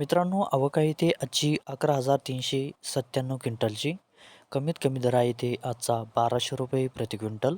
मित्रांनो अवका येथे ते आजची अकरा हजार तीनशे सत्त्याण्णव क्विंटलची. कमीत कमी दर आहे आजचा बाराशे रुपये प्रति क्विंटल.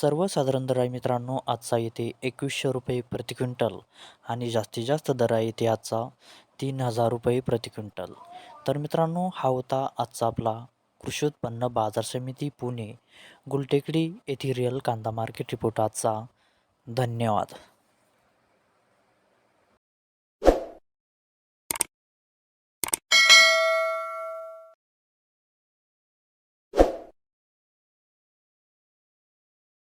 सर्वसाधारण दर आहे मित्रांनो आजचा येते एकवीसशे रुपये प्रति क्विंटल. आणि जास्तीत जास्त दर आहे आजचा तीन हजार रुपये प्रति क्विंटल. तर मित्रांनो हा होता आजचा आपला कृषी उत्पन्न बाजार समिती पुणे गुलटेकडी येथील रिअल कांदा मार्केट रिपोर्ट आजचा. धन्यवाद.